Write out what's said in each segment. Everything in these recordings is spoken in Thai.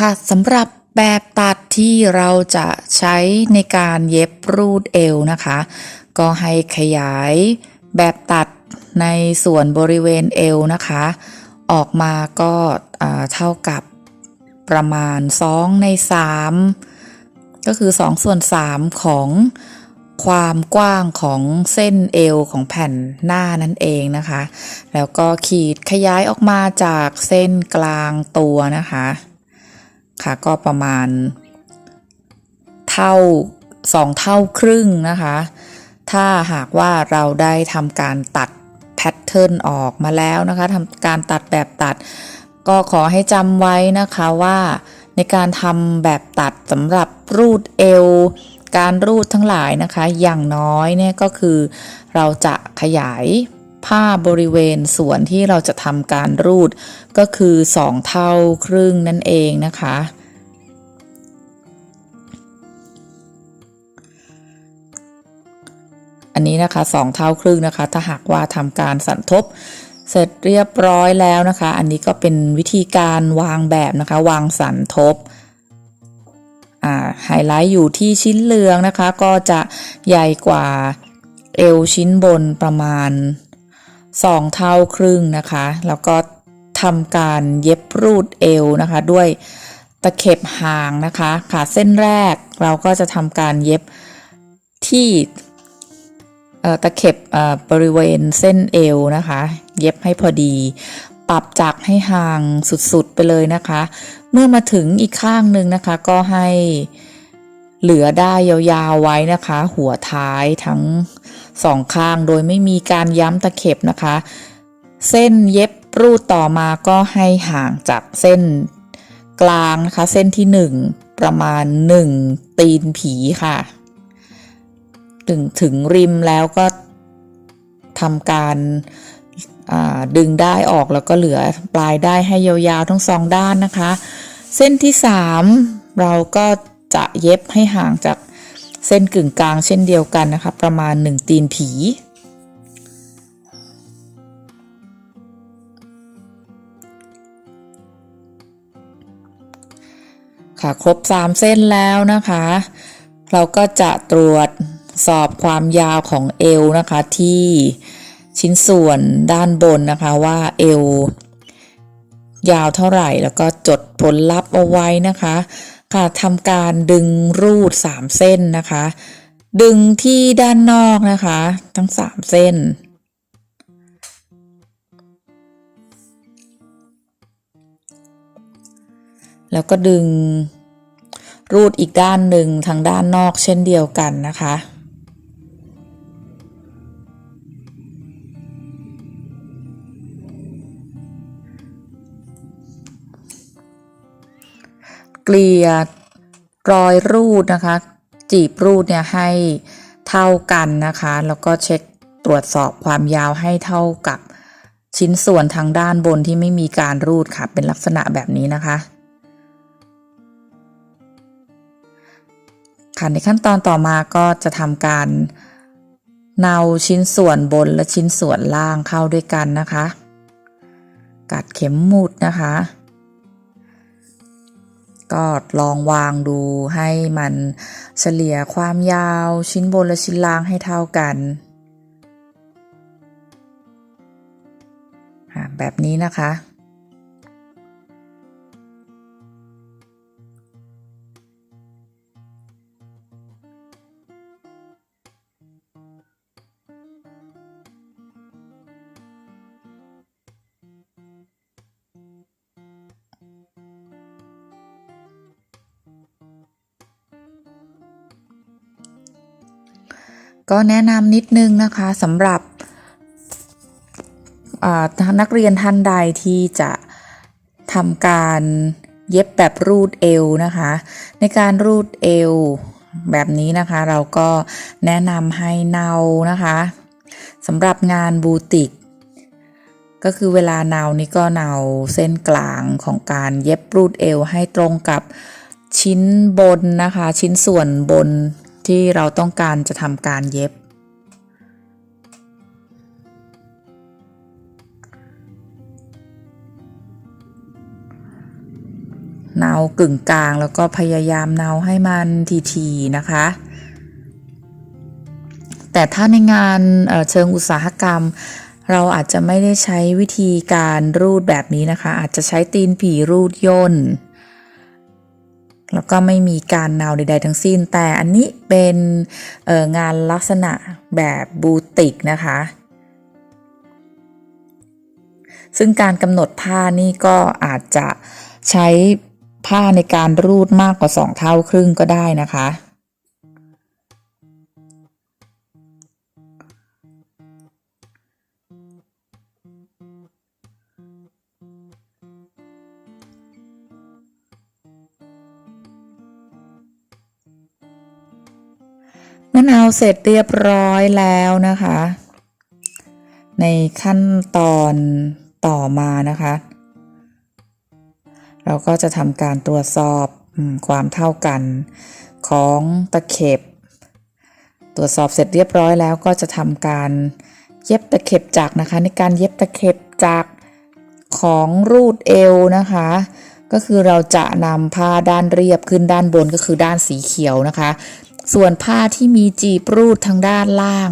ค่ะสำหรับแบบตัดที่เราจะใช้ในการเย็บรูดเอวนะคะ ก็ให้ขยายแบบตัดในส่วนบริเวณเอวนะคะ ออกมาก็เท่ากับประมาณ 2 ใน 3 ก็คือ 2 ส่วน 3 ของความกว้างของเส้นเอวของแผ่นหน้านั่นเองนะคะ แล้วก็ขีดขยายออกมาจากเส้นกลางตัวนะคะ ค่ะก็ประมาณ เท่าสองเท่าครึ่งนะคะ ถ้าหากว่าเราได้ทำการตัดแพทเทิร์นออกมาแล้วนะคะทำการตัดแบบตัด ก็ขอให้จำไว้นะคะว่าในการทำแบบตัดสำหรับรูดเอวการรูดทั้งหลายนะคะ อย่างน้อยเนี่ยก็คือ เราจะขยายผ้าบริเวณส่วนที่เราจะทำการรูดก็คือ 2 เท่าครึ่งนั่นเองนะคะ อันนี้นะคะ2เท่าครึ่งนะคะ ถ้าหากว่าทำการสันทบเสร็จเรียบร้อยแล้วนะคะ อันนี้ก็เป็นวิธีการวางแบบนะคะ วางสันทบไฮไลท์อยู่ที่ชิ้นเหลืองนะคะ ก็จะใหญ่กว่าเอวชิ้นบนประมาณ 2 เท่าครึ่งนะคะ แล้วก็ทำการเย็บรูดเอวนะคะ ด้วยตะเข็บหางนะคะค่ะเส้นแรกเราก็จะทำการเย็บที่ ตะเข็บบริเวณเส้นเอวนะคะ เย็บให้พอดี ปรับจากให้ห่างสุดๆไปเลยนะคะ เมื่อมาถึงอีกข้างหนึ่งนะคะ ก็ให้เหลือได้ยาวๆไว้นะคะ หัวท้ายทั้งสองข้างโดยไม่มีการย้ำตะเข็บนะคะ เส้นเย็บรูดต่อมาก็ให้ห่างจากเส้นกลางนะคะ เส้นที่หนึ่งประมาณหนึ่งตีนผีค่ะ ถึงถึงริมแล้วก็ทำการาดึงได้ออกแล้วก็เหลือปลายได้ให้ยาวๆทั้งสองด้านนะคะ เส้นที่ 3 เราก็จะเย็บให้ห่างจากเส้นกึ่งกลางเช่นเดียวกันนะคะ ประมาณ 1 ตีนผี ค่ะ ครบ 3 เส้นแล้วนะคะ เราก็จะตรวจ สอบความยาวของเอวนะคะที่ชิ้นส่วนด้านบนนะคะว่าเอวยาวเท่าไหร่แล้วก็จดผลลัพธ์เอาไว้นะคะ ค่ะทำการดึงรูด 3 เส้นนะคะ ดึงที่ด้านนอกนะคะ ทั้ง 3 เส้น แล้วก็ดึงรูดอีกด้านหนึ่งทางด้านนอกเช่นเดียวกันนะคะ กลี่ยรอยรูดนะคะ จีบรูดเนี่ยให้เท่ากันนะคะ แล้วก็เช็คตรวจสอบความยาวให้เท่ากับชิ้นส่วนทางด้านบนที่ไม่มีการรูดค่ะ เป็นลักษณะแบบนี้นะคะ ค่ะในขั้นตอนต่อมาก็จะทำการเนาชิ้นส่วนบนและชิ้นส่วนล่างเข้าด้วยกันนะคะ กัดเข็มหมุดนะคะ ก็ลองวางดูให้มันเฉลี่ยความยาวชิ้นบนและชิ้นล่างให้เท่ากันอะแบบนี้นะคะ ก็แนะนำนิดนึงนะคะสำหรับนักเรียนท่านใดที่จะทำการเย็บแบบรูดเอวนะคะ ในการรูดเอวแบบนี้นะคะ เราก็แนะนำให้เนานะคะสำหรับงานบูติก ก็คือเวลาเนานี่ก็เนาเส้นกลางของการเย็บรูดเอวให้ตรงกับชิ้นบนนะคะ ชิ้นส่วนบน ที่เราต้องการจะทำการเย็บ เนากึ่งกลางแล้วก็พยายามเนาให้มันทีๆนะคะ แต่ถ้าในงานเอ่อเชิงอุตสาหกรรม เราอาจจะไม่ได้ใช้วิธีการรูดแบบนี้นะคะ อาจจะใช้ตีนผีรูดย่น แล้วก็ไม่มีการเนาใดๆทั้งสิ้น แต่อันนี้เป็นงานลักษณะแบบบูติกนะคะ ซึ่งการกำหนดผ้านี่ก็อาจจะใช้ผ้าในการรูดมากกว่า 2 เท่าครึ่งก็ได้นะคะ มื่อเอาเสร็จเรียบร้อยแล้วนะคะ ในขั้นตอนต่อมานะคะ เราก็จะทำการตรวจสอบความเท่ากันของตะเข็บ ตรวจสอบเสร็จเรียบร้อยแล้วก็จะทำการเย็บตะเข็บจักรนะคะ ในการเย็บตะเข็บจักรของรูดเอวนะคะ ก็คือเราจะนำผ้าด้านเรียบขึ้นด้านบนก็คือด้านสีเขียวนะคะ ส่วนผ้าที่มีจีบรูดทางด้านล่าง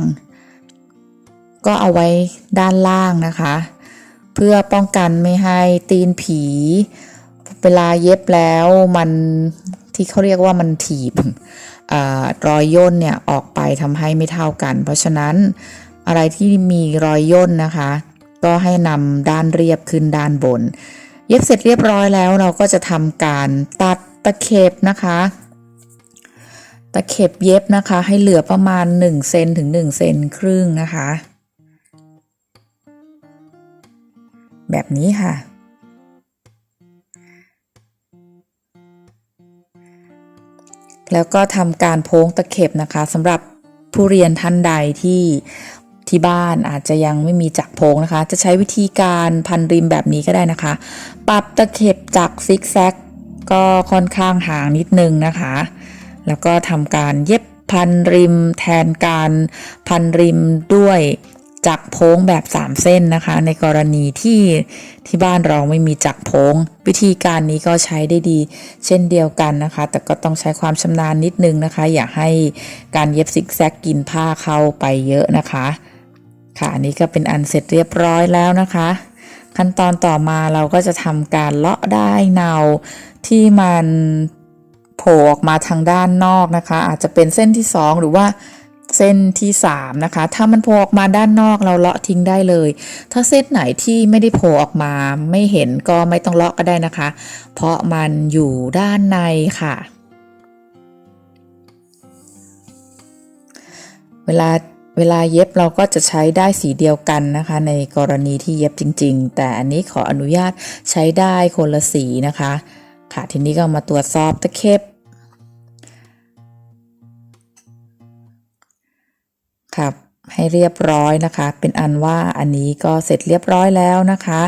ก็เอาไว้ด้านล่างนะคะ เพื่อป้องกันไม่ให้ตีนผี เวลาเย็บแล้วมันที่เขาเรียกว่ามันถีบอรอยย่นเนี่ยออกไปทำให้ไม่เท่ากัน เพราะฉะนั้นอะไรที่มีรอยย่นนะคะ ก็ให้นำด้านเรียบขึ้นด้านบน เย็บเสร็จเรียบร้อยแล้วเราก็จะทำการตัดตะเข็บนะคะ ตะเข็บเย็บนะคะ ให้เหลือประมาณ1เซนถึง1เซนครึ่งนะคะ แบบนี้ค่ะ แล้วก็ทำการโพ้งตะเข็บนะคะสำหรับผู้เรียนท่านใดที่ที่บ้านอาจจะยังไม่มีจักรโพ้งนะคะ จะใช้วิธีการพันริมแบบนี้ก็ได้นะคะ ปรับตะเข็บจักซิกแซกก็ค่อนข้างห่างนิดนึงนะคะ แล้วก็ทำการเย็บพันริมแทนการพันริมด้วยจักโพ้งแบบ 3 เส้นนะคะ ในกรณีที่ที่บ้านเราไม่มีจักโพ้ง วิธีการนี้ก็ใช้ได้ดี เช่นเดียวกันนะคะ แต่ก็ต้องใช้ความชำนาญนิดนึงนะคะ อย่าให้การเย็บซิกแซกกินผ้าเข้าไปเยอะนะคะ ค่ะอันนี้ก็เป็นอันเสร็จเรียบร้อยแล้วนะคะ ขั้นตอนต่อมาเราก็จะทำการเลาะได้เนาที่มัน ล่ออกมาทางด้านนอกนะคะ อาจจะเป็นเส้นที่ 2 หรือว่าเส้นที่ 3 นะคะ ถ้ามันโผล่ออกมาด้านนอกเราเลาะทิ้งได้เลย ถ้าเส้นไหนที่ไม่ได้โผล่ออกมาไม่เห็นก็ไม่ต้องเลาะก็ได้นะคะ เพราะมันอยู่ด้านในค่ะ เวลาเวลาเย็บเราก็จะใช้ได้สีเดียวกันนะคะ ในกรณีที่เย็บจริง ๆ แต่อันนี้ขออนุญาตใช้ได้คนละสีนะคะ ค่ะทีนี้ก็มาตรวจสอบตะเข็บ ครับให้เรียบร้อยนะคะ เป็นอันว่าอันนี้ก็เสร็จเรียบร้อยแล้วนะคะ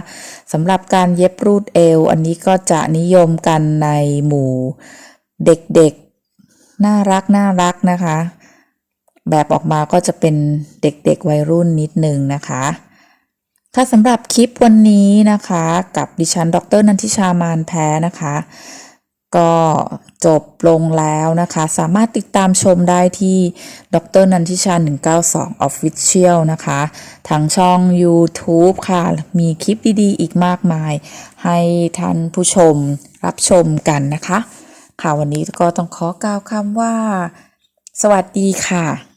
สำหรับการเย็บรูดเอว อันนี้ก็จะนิยมกันในหมู่เด็กๆ น่ารักน่ารักนะคะ แบบออกมาก็จะเป็นเด็กๆวัยรุ่นนิดนึงนะคะค่ะสำหรับคลิปวันนี้นะคะ กับดิฉัน ดรนันทิชามานแพ้นะคะ ก็จบลงแล้วนะคะ สามารถติดตามชมได้ที่ดรนันทิชา 192 Official นะคะ ทางช่อง YouTube ค่ะ มีคลิปดี ๆ อีกมากมาย ให้ท่านผู้ชมรับชมกันนะคะ ค่ะวันนี้ก็ต้องขอกล่าวคำว่า สวัสดีค่ะ